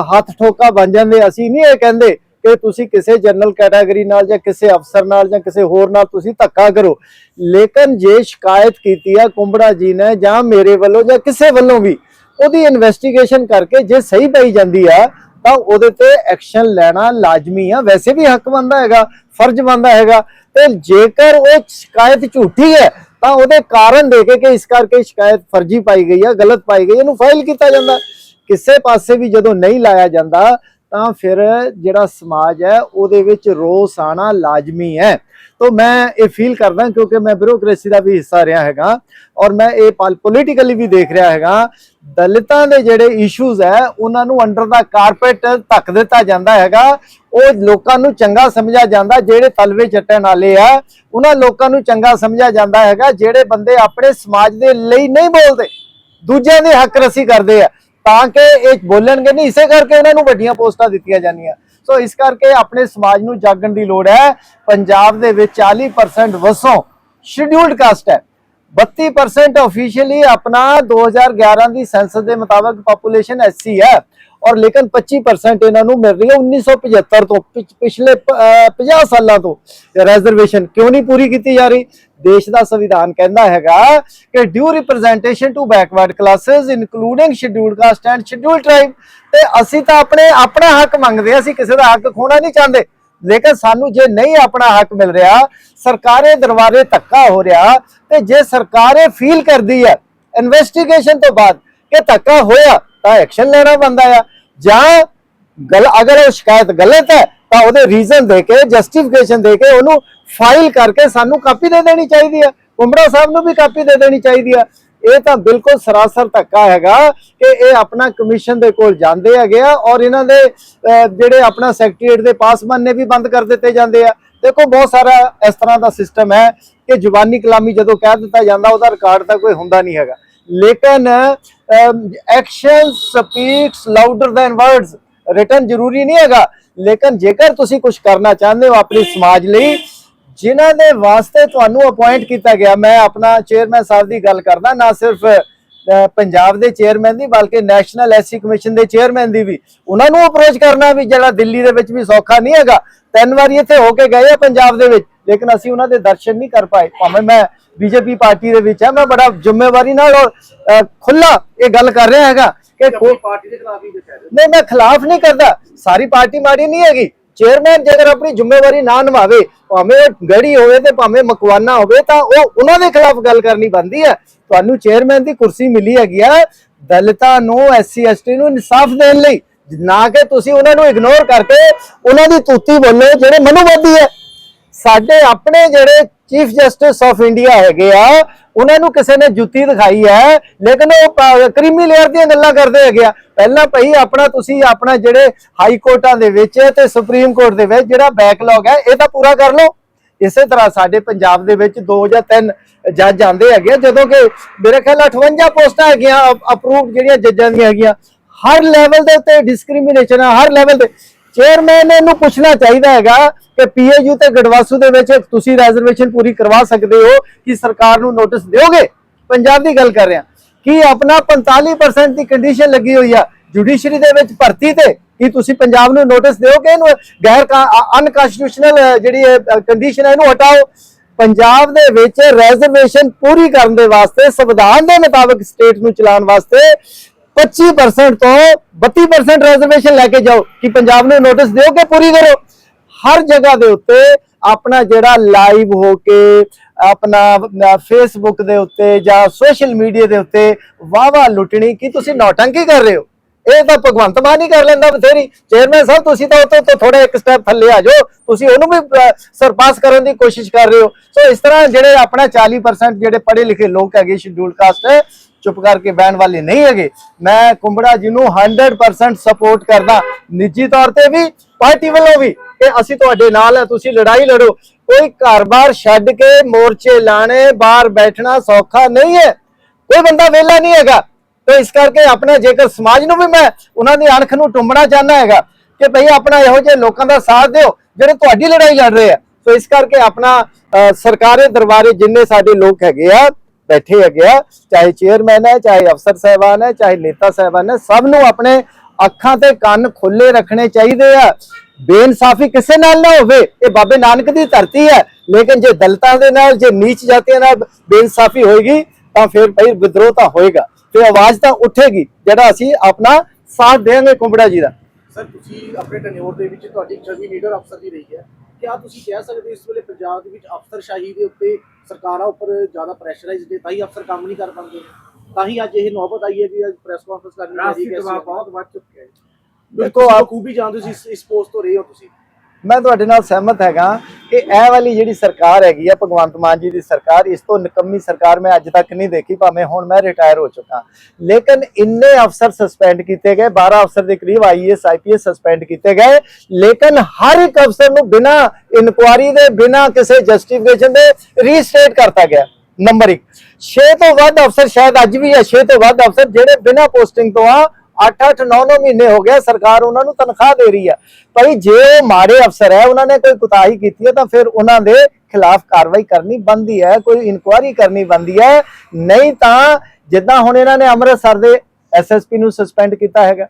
ਹੱਥ ਠੋਕਾ ਬਣ ਜਾਂਦੇ ਅਸੀਂ ਨਹੀਂ ਇਹ ਕਹਿੰਦੇ। ਕਿ ਤੁਸੀਂ ਕਿਸੇ ਜਨਰਲ ਕੈਟਾਗਰੀ ਨਾਲ ਜਾਂ ਕਿਸੇ ਅਫਸਰ ਨਾਲ ਜਾਂ ਕਿਸੇ ਹੋਰ ਨਾਲ ਤੁਸੀਂ ਧੱਕਾ ਕਰੋ। ਲੇਕਿਨ ਜੇ ਸ਼ਿਕਾਇਤ ਕੀਤੀ ਆ ਕੁੰਬੜਾ ਜੀ ਨੇ ਜਾਂ ਮੇਰੇ ਵੱਲੋਂ ਜਾਂ ਕਿਸੇ ਵੱਲੋਂ ਵੀ, ਉਹਦੀ ਇਨਵੈਸਟੀਗੇਸ਼ਨ ਕਰਕੇ ਜੇ ਸਹੀ ਪਈ ਜਾਂਦੀ ਆ, ਤਾਂ ਉਹਦੇ ਤੇ ਐਕਸ਼ਨ ਲੈਣਾ ਲਾਜ਼ਮੀ ਆ। ਵੈਸੇ ਵੀ ਹੱਕ ਬਣਦਾ ਹੈਗਾ, ਫਰਜ਼ ਬਣਦਾ ਹੈਗਾ। ਤੇ ਜੇਕਰ ਉਹ ਸ਼ਿਕਾਇਤ ਝੂਠੀ ਹੈ, ਤਾਂ ਉਹਦੇ ਕਾਰਨ ਦੇ ਕੇ ਕਿ ਇਸ ਕਰਕੇ ਸ਼ਿਕਾਇਤ ਫਰਜ਼ੀ ਪਾਈ ਗਈ ਆ, ਗਲਤ ਪਾਈ ਗਈ ਇਹਨੂੰ ਫਾਈਲ ਕੀਤਾ ਜਾਂਦਾ। ਕਿਸੇ ਪਾਸੇ ਵੀ ਜਦੋਂ ਨਹੀਂ ਲਾਇਆ ਜਾਂਦਾ ਤਾਂ ਫਿਰ ਜਿਹੜਾ ਸਮਾਜ ਹੈ, ਉਹਦੇ ਵਿੱਚ ਰੋਸ ਆਣਾ ਲਾਜ਼ਮੀ ਹੈ। ਤੋਂ ਮੈਂ ਇਹ ਫੀਲ ਕਰਦਾ ਕਿਉਂਕਿ ਮੈਂ ਬਿਊਰੋਕ੍ਰੇਸੀ ਦਾ ਵੀ ਹਿੱਸਾ ਰਿਹਾ ਹੈਗਾ ਔਰ ਮੈਂ ਇਹ ਪੋਲੀਟੀਕਲੀ ਵੀ ਦੇਖ ਰਿਹਾ ਹੈਗਾ। ਦਲਿਤਾਂ ਦੇ ਜਿਹੜੇ ਇਸ਼ੂਜ਼ ਹੈ, ਉਹਨਾਂ ਨੂੰ ਅੰਡਰ ਦਾ ਕਾਰਪੇਟ ਧੱਕ ਦਿੱਤਾ ਜਾਂਦਾ ਹੈਗਾ। ਉਹ ਲੋਕਾਂ ਨੂੰ ਚੰਗਾ ਸਮਝਿਆ ਜਾਂਦਾ, ਜਿਹੜੇ ਤਲਵੇ ਚੱਟਣ ਵਾਲੇ ਆ, ਉਹਨਾਂ ਲੋਕਾਂ ਨੂੰ ਚੰਗਾ ਸਮਝਿਆ ਜਾਂਦਾ ਹੈਗਾ, ਜਿਹੜੇ ਬੰਦੇ ਆਪਣੇ ਸਮਾਜ ਦੇ ਲਈ ਨਹੀਂ ਬੋਲਦੇ, ਦੂਜਿਆਂ ਦੇ ਹੱਕ ਰਸੀ ਕਰਦੇ ਆ। ਤਾਂ ਕਿ ਇਹ ਬੋਲਣਗੇ ਨਹੀਂ, ਇਸੇ ਕਰਕੇ ਇਹਨਾਂ ਨੂੰ ਵੱਡੀਆਂ ਪੋਸਟਾਂ ਦਿੱਤੀਆਂ ਜਾਂਦੀਆਂ। ਸੋ ਇਸ ਕਰਕੇ ਆਪਣੇ ਸਮਾਜ ਨੂੰ ਜਾਗਣ ਦੀ ਲੋੜ ਹੈ। ਪੰਜਾਬ ਦੇ ਵਿੱਚ 40% ਵਸੋਂ ਸ਼ਡਿਊਲਡ ਕਾਸਟ ਹੈ। 32% ਆਫੀਸ਼ੀਅਲੀ ਆਪਣਾ 2011 ਦੀ ਸੈਂਸਸ ਦੇ ਮੁਤਾਬਕ ਪੋਪੂਲੇਸ਼ਨ ਐਸਸੀ ਹੈ। ਔਰ ਲੇਕਿਨ 25% ਇਹਨਾਂ ਨੂੰ ਮਿਲ ਰਹੀ ਹੈ 1975 ਤੋਂ ਪਿਛਲੇ ਪ- 50 ਸਾਲਾਂ ਤੋਂ ਰਿਜ਼ਰਵੇਸ਼ਨ ਕਿਉਂ ਨਹੀਂ ਪੂਰੀ ਕੀਤੀ ਜਾ ਰਹੀ? ਦੇਸ਼ ਦਾ ਸੰਵਿਧਾਨ ਕਹਿੰਦਾ ਹੈਗਾ ਕਿ due representation to backward classes including scheduled caste and scheduled tribe ਤੇ ਅਸੀਂ ਤਾਂ ਆਪਣੇ, ਆਪਣਾ ਹੱਕ ਮੰਗਦੇ ਹਾਂ, ਅਸੀਂ ਕਿਸੇ ਦਾ ਹੱਕ ਖੋਣਾ ਨਹੀਂ ਚਾਹੁੰਦੇ। ਲੇਕਿਨ ਸਾਨੂੰ ਜੇ ਨਹੀਂ ਆਪਣਾ ਹੱਕ ਮਿਲ ਰਿਹਾ, ਸਰਕਾਰੇ ਦਰਬਾਰੇ ਧੱਕਾ ਹੋ ਰਿਹਾ ਤੇ ਜੇ ਸਰਕਾਰ ਇਹ ਫੀਲ ਕਰਦੀ ਹੈ ਇਨਵੈਸਟੀਗੇਸ਼ਨ ਤੋਂ ਬਾਅਦ ਕਿ ਧੱਕਾ ਹੋਇਆ ਤਾਂ ਐਕਸ਼ਨ ਲੈਣਾ ਬੰਦਾ ਆ। ਜਾਂ ਗਲ ਅਗਰ ਉਹ ਸ਼ਿਕਾਇਤ ਗਲਤ ਹੈ, ਤਾਂ ਉਹਦੇ ਰੀਜ਼ਨ ਦੇ ਕੇ ਜਸਟੀਫਿਕੇਸ਼ਨ ਦੇ ਕੇ ਉਹਨੂੰ ਫਾਈਲ ਕਰਕੇ ਸਾਨੂੰ ਕਾਪੀ ਦੇ ਦੇਣੀ ਚਾਹੀਦੀ ਹੈ ਕੁੰਬੜਾ ਸਾਹਿਬ ਨੂੰ ਵੀ ਕਾਪੀ ਦੇ ਦੇਣੀ ਚਾਹੀਦੀ ਹੈ ਇਹ ਤਾਂ ਬਿਲਕੁਲ ਸਰਾਸਰ ਧੱਕਾ ਹੈਗਾ ਕਿ ਇਹ ਆਪਣਾ ਕਮਿਸ਼ਨ ਦੇ ਕੋਲ ਜਾਂਦੇ ਹੈਗੇ ਆ ਔਰ ਇਹਨਾਂ ਦੇ ਜਿਹੜੇ ਆਪਣਾ ਸੈਕਟਰੀਏਟ ਦੇ ਪਾਸਮਾਨੇ ਵੀ ਬੰਦ ਕਰ ਦਿੱਤੇ ਜਾਂਦੇ ਆ। ਦੇਖੋ, ਬਹੁਤ ਸਾਰਾ ਇਸ ਤਰ੍ਹਾਂ ਦਾ ਸਿਸਟਮ ਹੈ ਕਿ ਜ਼ੁਬਾਨੀ ਕਲਾਮੀ ਜਦੋਂ ਕਹਿ ਦਿੱਤਾ ਜਾਂਦਾ, ਉਹਦਾ ਰਿਕਾਰਡ ਤਾਂ ਕੋਈ ਹੁੰਦਾ ਨਹੀਂ ਹੈਗਾ। ਲੇਕਿਨ action speaks louder than words written ਜ਼ਰੂਰੀ ਨਹੀਂ ਹੈਗਾ। ਲੇਕਿਨ ਜੇਕਰ ਤੁਸੀਂ ਕੁਝ ਕਰਨਾ ਚਾਹੁੰਦੇ ਹੋ ਆਪਣੀ ਸਮਾਜ ਲਈ, ਜਿਨ੍ਹਾਂ ਦੇ ਵਾਸਤੇ ਤੁਹਾਨੂੰ ਅਪਾਇੰਟ ਕੀਤਾ ਗਿਆ, ਮੈਂ ਆਪਣਾ ਚੇਅਰਮੈਨ ਸਾਹਿਬ ਦੀ ਗੱਲ ਕਰਦਾ, ਨਾ ਸਿਰਫ ਪੰਜਾਬ ਦੇ ਚੇਅਰਮੈਨ ਦੀ ਬਲਕਿ ਨੈਸ਼ਨਲ ਐਸਸੀ ਕਮਿਸ਼ਨ ਦੇ ਚੇਅਰਮੈਨ ਦੀ ਵੀ। ਉਹਨਾਂ ਨੂੰ ਅਪਰੋਚ ਕਰਨਾ ਵੀ ਜਿਹੜਾ ਦਿੱਲੀ ਦੇ ਵਿੱਚ ਵੀ ਸੌਖਾ ਨਹੀਂ ਹੈਗਾ। ਤਿੰਨ ਵਾਰੀ ਇੱਥੇ ਹੋ ਕੇ ਗਏ ਆ ਪੰਜਾਬ ਦੇ ਵਿੱਚ ਲੇਕਿਨ ਅਸੀਂ ਉਹਨਾਂ ਦੇ ਦਰਸ਼ਨ ਨਹੀਂ ਕਰ ਪਾਏ। ਭਾਵੇਂ ਮੈਂ ਬੀਜੇਪੀ ਪਾਰਟੀ ਦੇ ਵਿੱਚ ਆ ਮੈਂ ਬੜਾ ਜ਼ਿੰਮੇਵਾਰੀ ਨਾਲ ਔਰ ਖੁੱਲਾ ਇਹ ਗੱਲ ਕਰ ਰਿਹਾ ਹੈਗਾ ਕਿ ਆਪਣੀ ਕੋ- ਪਾਰਟੀ ਦੇ ਖਿਲਾਫ। ਨਹੀਂ ਮੈਂ ਖਿਲਾਫ ਨਹੀਂ ਕਰਦਾ। ਸਾਰੀ ਪਾਰਟੀ ਮਾੜੀ ਨਹੀਂ ਹੈਗੀ। ਚੇਅਰਮੈਨ ਜੇਕਰ ਆਪਣੀ ਜ਼ਿੰਮੇਵਾਰੀ ਨਾ ਨਿਭਾਵੇ, ਭਾਵੇਂ ਉਹ ਗੜੀ ਹੋਵੇ ਤੇ ਭਾਵੇਂ ਮਕਵਾਨਾ ਹੋਵੇ, ਤਾਂ ਉਹ ਉਹਨਾਂ ਦੇ ਖਿਲਾਫ ਗੱਲ ਕਰਨੀ ਬੰਦੀ ਹੈ। ਤੁਹਾਨੂੰ ਚੇਅਰਮੈਨ ਦੀ ਕੁਰਸੀ ਮਿਲੀ ਹੈਗੀ ਆ ਦਲਿਤਾਂ ਨੂੰ, ਐਸਸੀ, ਐਸਟੀ ਨੂੰ ਇਨਸਾਫ ਦੇਣ ਲਈ। ਨਾ ਕਿ ਤੁਸੀਂ ਉਹਨਾਂ ਨੂੰ ਇਗਨੋਰ ਕਰਕੇ ਉਹਨਾਂ ਦੀ ਤੂਤੀ ਬੋਲੋ, ਜਿਹੜੇ ਮਨੂਵਾਦੀ ਹੈ। ਸਾਡੇ ਆਪਣੇ ਜਿਹੜੇ ਚੀਫ ਜਸਟਿਸ ਆਫ ਇੰਡੀਆ ਹੈਗੇ ਆ ਉਹਨਾਂ ਨੂੰ ਕਿਸੇ ਨੇ ਜੁੱਤੀ ਦਿਖਾਈ ਹੈ, ਲੇਕਿਨ ਉਹ ਕ੍ਰੀਮੀ ਲੇਅਰ ਦੀਆਂ ਗੱਲਾਂ ਕਰਦੇ ਹੈਗੇ ਆ। ਪਹਿਲਾਂ ਭਈ ਆਪਣਾ ਤੁਸੀਂ ਆਪਣਾ ਜਿਹੜੇ ਹਾਈ ਕੋਰਟਾਂ ਦੇ ਵਿੱਚ ਤੇ ਸੁਪਰੀਮ ਕੋਰਟ ਦੇ ਵਿੱਚ ਜਿਹੜਾ ਬੈਕਲੌਗ ਹੈ, ਇਹ ਤਾਂ ਪੂਰਾ ਕਰ ਲਓ। ਇਸੇ ਤਰ੍ਹਾਂ ਸਾਡੇ ਪੰਜਾਬ ਦੇ ਵਿੱਚ ਦੋ ਜਾਂ ਤਿੰਨ ਜੱਜ ਆਂਦੇ ਹੈਗੇ ਜਦੋਂ ਕਿ ਮੇਰੇ ਖਿਆਲ 58 ਪੋਸਟਾਂ ਹੈਗੀਆਂ ਅਪਰੂਵਡ ਜਿਹੜੀਆਂ ਜੱਜਾਂ ਦੀਆਂ ਹੈਗੀਆਂ, ਹਰ ਲੈਵਲ ਦੇ ਉੱਤੇ ਡਿਸਕ੍ਰਿਮੀਨੇਸ਼ਨ ਹੈ ਹਰ ਲੈਵਲ ਤੇ ਚੇਅਰਮੈਨ ਇਹਨੂੰ ਪੁੱਛਣਾ ਚਾਹੀਦਾ ਹੈਗਾ ਕਿ ਪੀਏਯੂ ਤੇ ਗੜਵਾਸੂ ਦੇ ਵਿੱਚ ਤੁਸੀਂ ਰਿਜ਼ਰਵੇਸ਼ਨ ਪੂਰੀ ਕਰਵਾ ਸਕਦੇ ਹੋ, ਕਿ ਸਰਕਾਰ ਨੂੰ ਨੋਟਿਸ ਦਿਓਗੇ? ਪੰਜਾਬ ਦੀ ਗੱਲ ਕਰ ਰਿਹਾ। ਕਿ ਆਪਣਾ 45% ਦੀ ਕੰਡੀਸ਼ਨ ਲੱਗੀ ਹੋਈ ਆ ਜੁਡੀਸ਼ਰੀ ਦੇ ਵਿੱਚ ਭਰਤੀ ਤੇ? ਕਿ ਤੁਸੀਂ ਪੰਜਾਬ ਨੂੰ ਨੋਟਿਸ ਦਿਓ ਕਿ ਇਹਨੂੰ ਗੈਰ ਅਨਕਨਸਟੀਟਿਊਸ਼ਨਲ ਜਿਹੜੀ ਕੰਡੀਸ਼ਨ ਹੈ ਇਹਨੂੰ ਹਟਾਓ। ਪੰਜਾਬ ਦੇ ਵਿੱਚ ਰਿਜ਼ਰਵੇਸ਼ਨ ਪੂਰੀ ਕਰਨ ਦੇ ਵਾਸਤੇ, ਸੰਵਿਧਾਨ ਦੇ ਮੁਤਾਬਕ ਸਟੇਟ ਨੂੰ ਚਲਾਉਣ ਵਾਸਤੇ 25% ਤੋਂ 32% ਰਿਜ਼ਰਵੇਸ਼ਨ ਲੈ ਕੇ ਜਾਓ। ਕਿ ਪੰਜਾਬ ਨੂੰ ਨੋਟਿਸ ਦਿਓ ਕਿ ਪੂਰੀ ਕਰੋ? ਹਰ ਜਗ੍ਹਾ ਦੇ ਉੱਤੇ ਆਪਣਾ ਜਿਹੜਾ ਲਾਈਵ ਹੋ ਕੇ, ਆਪਣਾ ਫੇਸਬੁੱਕ ਦੇ ਉੱਤੇ ਜਾਂ ਸੋਸ਼ਲ ਮੀਡੀਆ ਦੇ ਉੱਤੇ ਵਾਵਾ ਲੁੱਟਣੀ, ਕਿ ਤੁਸੀਂ ਨੌਟੰਕੀ ਕਰ ਰਹੇ ਹੋ? ਇਹ ਤਾਂ ਭਗਵੰਤ ਮਾਨ ਹੀ ਕਰ ਲੈਂਦਾ ਬਥੇਰੀ। ਚੇਅਰਮੈਨ ਸਾਹਿਬ, ਤੁਸੀਂ ਤਾਂ ਉੱਥੇ ਤੋਂ ਥੋੜਾ ਇੱਕ ਸਟੈਪ ਥੱਲੇ ਆ ਜਾਓ। ਤੁਸੀਂ ਉਹਨੂੰ ਵੀ ਸਰਪਾਸ ਕਰਨ ਦੀ ਕੋਸ਼ਿਸ਼ ਕਰ ਰਹੇ ਹੋ। ਸੋ ਇਸ ਤਰ੍ਹਾਂ ਜਿਹੜੇ ਆਪਣਾ 40% ਜਿਹੜੇ ਪੜ੍ਹੇ ਲਿਖੇ ਲੋਕ ਹੈਗੇ ਸ਼ਡਿਊਲ ਕਾਸਟ ਚੁੱਪ ਕਰਕੇ ਬਹਿਣ ਵਾਲੇ ਨਹੀਂ ਹੈਗੇ। ਮੈਂ ਕੁੰਬੜਾ ਜੀ ਨੂੰ 100% ਸਪੋਰਟ ਕਰਦਾ। ਨਿੱਜੀ ਤੌਰ ਤੇ ਵੀ ਪਾਰਟੀ ਵੱਲੋਂ ਵੀ ਕਿ ਅਸੀਂ ਤੁਹਾਡੇ ਨਾਲ ਹੈ ਤੁਸੀਂ ਲੜਾਈ ਲੜੋ। ਕੋਈ ਘਰ-ਬਾਰ ਛੱਡ ਕੇ ਮੋਰਚੇ ਲਾਣੇ ਬਾਹਰ ਬੈਠਣਾ ਸੌਖਾ ਨਹੀਂ ਹੈ। ਕੋਈ ਬੰਦਾ ਵਿਹਲਾ ਨਹੀਂ ਹੈਗਾ। ਤੇ ਇਸ ਕਰਕੇ ਆਪਣਾ ਜੇਕਰ ਸਮਾਜ ਨੂੰ ਵੀ ਮੈਂ ਉਹਨਾਂ ਦੀ ਅਣਖ ਨੂੰ ਟੁੰਬਣਾ ਚਾਹੁੰਦਾ ਹੈਗਾ ਕਿ ਭਈ ਆਪਣਾ ਇਹੋ ਜਿਹੇ ਲੋਕਾਂ ਦਾ ਸਾਥ ਦਿਓ ਜਿਹੜੇ ਤੁਹਾਡੀ ਲੜਾਈ ਲੜ ਰਹੇ ਆ। ਸੋ ਇਸ ਕਰਕੇ ਆਪਣਾ ਅ, ਸਰਕਾਰੀ ਦਰਬਾਰੇ ਜਿੰਨੇ ਸਾਡੇ ਲੋਕ ਹੈਗੇ ਆ ਬੈਠੇ ਹੈਗੇ ਆ, ਚਾਹੇ ਚੇਅਰਮੈਨ ਹੈ, ਚਾਹੇ ਅਫਸਰ ਸਾਹਿਬਾਨ ਹੈ, ਚਾਹੇ ਨੇਤਾ ਸਾਹਿਬਾਨ ਹੈ, ਸਭ ਨੂੰ ਆਪਣੇ ਅੱਖਾਂ ਤੇ ਕੰਨ ਖੁੱਲੇ ਰੱਖਣੇ ਚਾਹੀਦੇ ਆ। ਬੇਇਨਸਾਫੀ ਕਿਸੇ ਨਾਲ ਨਾ ਹੋਵੇ, ਇਹ ਬਾਬੇ ਨਾਨਕ ਦੀ ਧਰਤੀ ਹੈ। ਲੇਕਿਨ ਜੇ ਦਲਿਤਾਂ ਦੇ ਨਾਲ, ਜੇ ਨੀਚ ਜਾਤੀਆਂ ਨਾਲ ਬੇਇਨਸਾਫੀ ਹੋਏਗੀ, ਤਾਂ ਫਿਰ ਭਈ ਵਿਦਰੋਹ ਤਾਂ ਹੋਏਗਾ। ਫਿਰ ਆਵਾਜ਼ ਤਾਂ ਉੱਠੇਗੀ, ਜਿਹੜਾ ਅਸੀਂ ਆਪਣਾ ਸਾਥ ਦੇਵਾਂਗੇ ਕੁੰਬੜਾ ਜੀ ਦਾ। ਸਰ, ਤੁਸੀਂ ਆਪਣੇ ਟੈਨਿਓਰ ਦੇ ਵਿੱਚ ਤੁਹਾਡੀ ਛਵੀ ਲੀਡਰ ਅਫਸਰ ਦੀ ਰਹੀ ਹੈ। ਕਿਆ ਤੁਸੀਂ ਕਹਿ ਸਕਦੇ ਹੋ ਇਸ ਵੇਲੇ ਪੰਜਾਬ ਦੇ ਵਿੱਚ ਅਫਸਰਸ਼ਾਹੀ ਦੇ ਉੱਤੇ ਸਰਕਾਰਾਂ ਉੱਪਰ ਜ਼ਿਆਦਾ ਪ੍ਰੈਸ਼ਰਾਈਜ਼ ਨੇ ਤਾਂ ਹੀ ਅਫਸਰ ਕੰਮ ਨਹੀਂ ਕਰ ਪਾਉਂਦੇ। ਤਾਂ ਹੀ ਅੱਜ ਇਹ ਨੌਬਤ ਆਈ ਹੈ ਕਿ ਅੱਜ ਪ੍ਰੈਸ ਕਾਨਫਰੰਸ ਕਰਨੀ ਕਿ ਅਸੀਂ- ਦਬਾਅ ਬਹੁਤ ਵੱਧ ਚੁੱਕਿਆ ਹੈ। ਤੁਸੀਂ ਆਪ ਖੂਬੀ ਜਾਣਦੇ ਹੋ ਇਸ- ਇਸ ਪੋਸਟ ਤੋਂ ਰਹੇ ਹੋ ਤੁਸੀਂ। ਮੈਂ ਤੁਹਾਡੇ ਨਾਲ ਸਹਿਮਤ ਹੈਗਾ ਕਿ ਇਹ ਵਾਲੀ ਜਿਹੜੀ ਸਰਕਾਰ ਹੈਗੀ ਆ, ਭਗਵੰਤ ਮਾਨ ਜੀ ਦੀ ਸਰਕਾਰ, ਇਸ ਤੋਂ ਨਿਕੰਮੀ ਸਰਕਾਰ ਮੈਂ ਅੱਜ ਤੱਕ ਨਹੀਂ ਦੇਖੀ, ਭਾਵੇਂ ਹੁਣ ਮੈਂ ਰਿਟਾਇਰ ਹੋ ਚੁੱਕਾ। ਲੇਕਿਨ ਇੰਨੇ ਅਫਸਰ ਸਸਪੈਂਡ ਕੀਤੇ ਗਏ 12 ਅਫਸਰ ਦੇ ਕਰੀਬ ਆਈਐਸ ਆਈਪੀਐਸ ਸਸਪੈਂਡ ਕੀਤੇ ਗਏ, ਲੇਕਿਨ ਹਰ ਇੱਕ ਅਫਸਰ ਨੂੰ ਬਿਨਾ ਇਨਕੁਆਰੀ ਦੇ, ਬਿਨਾ ਕਿਸੇ ਜਸਟੀਫਿਕੇਸ਼ਨ ਦੇ ਰੀਸਟੇਟ ਕਰਤਾ ਗਿਆ। ਨੰਬਰ 1 6 ਤੋਂ ਵੱਧ ਅਫਸਰ ਸ਼ਾਇਦ ਅੱਜ ਵੀ ਹੈ 6 ਤੋਂ ਵੱਧ ਅਫਸਰ ਜਿਹੜੇ ਬਿਨਾ ਪੋਸਟਿੰਗ ਤੋਂ ਆ 8-8 9-9 ਮਹੀਨੇ ਹੋ ਗਏ ਸਰਕਾਰ ਉਹਨਾਂ ਨੂੰ ਤਨਖਾਹ ਦੇ ਰਹੀ ਹੈ ਭਾਈ, ਜੇ ਉਹ ਮਾੜੇ ਅਫਸਰ ਹੈ, ਉਹਨਾਂ ਨੇ ਕੋਈ ਕੁਤਾਹੀ ਕੀਤੀ ਹੈ, ਤਾਂ ਫਿਰ ਉਹਨਾਂ ਦੇ ਖਿਲਾਫ ਕਾਰਵਾਈ ਕਰਨੀ ਬੰਦੀ ਹੈ, ਕੋਈ ਇਨਕੁਆਇਰੀ ਕਰਨੀ ਬੰਦੀ ਹੈ। ਨਹੀਂ ਤਾਂ ਜਿੱਦਾਂ ਹੁਣ ਇਹਨਾਂ ਨੇ ਅੰਮ੍ਰਿਤਸਰ ਦੇ ਐਸਐਸਪੀ ਨੂੰ ਸਸਪੈਂਡ ਕੀਤਾ ਹੈਗਾ,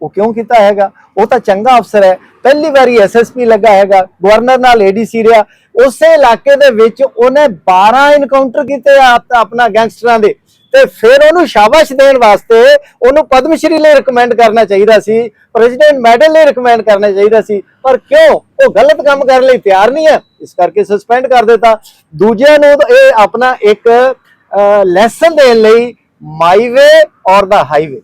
ਉਹ ਕਿਉਂ ਕੀਤਾ ਹੈਗਾ? ਉਹ ਤਾਂ ਚੰਗਾ ਅਫਸਰ ਹੈ। ਪਹਿਲੀ ਵਾਰੀ ਐਸਐਸਪੀ ਲੱਗਾ ਹੈਗਾ ਗਵਰਨਰ ਨਾਲ ਏਡੀਸੀ ਰਿਹਾ। ਉਸੇ ਇਲਾਕੇ ਦੇ ਵਿੱਚ ਉਹਨੇ 12 ਇਨਕਾਊਂਟਰ ਕੀਤੇ ਆਪਣਾ ਗੈਂਗਸਟਰਾਂ ਦੇ। ਤੇ ਫਿਰ ਉਹਨੂੰ ਸ਼ਾਬਾਸ਼ ਦੇਣ ਵਾਸਤੇ ਉਹਨੂੰ ਪਦਮ ਸ਼੍ਰੀ ਲਈ ਰਿਕਮੈਂਡ ਕਰਨਾ ਚਾਹੀਦਾ ਸੀ ਪ੍ਰੈਜ਼ੀਡੈਂਟ ਮੈਡਲ ਲਈ ਰਿਕਮੈਂਡ ਕਰਨਾ ਚਾਹੀਦਾ ਸੀ, ਪਰ ਕਿਉਂ? ਉਹ ਗਲਤ ਕੰਮ ਕਰਨ ਲਈ ਤਿਆਰ ਨਹੀਂ ਹੈ। ਇਸ ਕਰਕੇ ਸਸਪੈਂਡ ਕਰ ਦਿੱਤਾ। ਦੂਜਿਆਂ ਨੂੰ ਇਹ ਆਪਣਾ ਇੱਕ ਲੈਸਨ ਦੇਣ ਲਈ ਮਾਈਵੇ ਔਰ ਦਾ ਹਾਈਵੇ